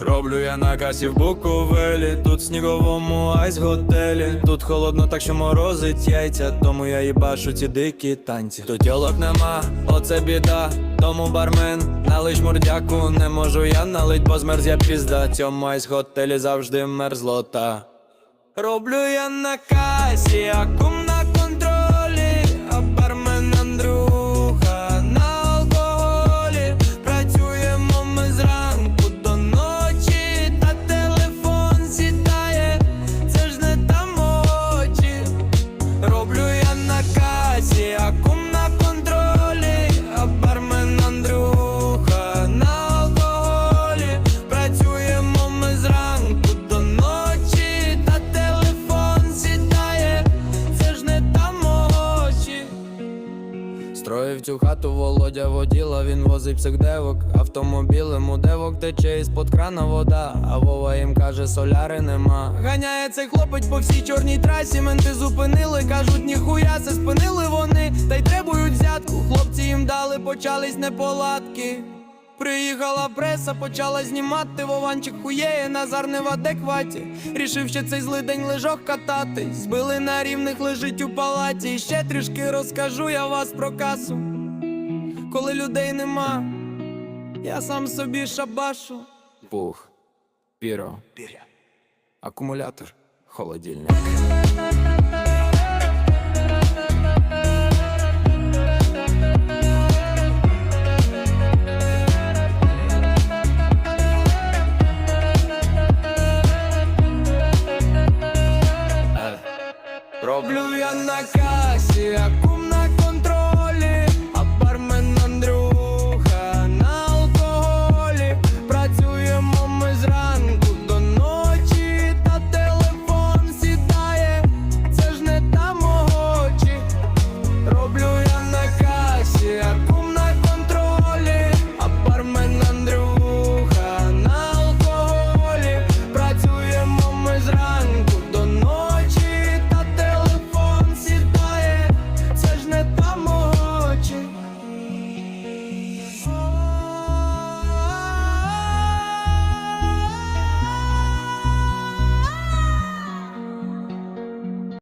Роблю я на касі в Буковелі, тут в сніговому айс готелі. Тут холодно, так що морозить яйця, тому я їбашу ці дикі танці. Тут тілок нема, оце біда, тому бармен налиш мордяку, не можу я налить, бо змерз я пізда. Цьому айс готелі завжди мерзлота. Роблю я на касі, акум Строїв цю хату Володя воділа, він возить психдевок Автомобілем у девок тече із-под крана вода, а Вова їм каже, соляри нема. Ганяє цей хлопець по всій чорній трасі, менти зупинили, кажуть, ніхуя се спинили вони, та й требують взятку. Хлопці їм дали, почались неполадки. Приїхала преса, почала знімати Вованчик хуєє, Назар не в адекваті. Рішив ще цей злий день лежок катати. Збили на рівних лежить у палаті. І ще трішки розкажу я вас про касу. Коли людей нема, я сам собі шабашу. Пух, піро, акумулятор, холодильник. Роблю я на касі,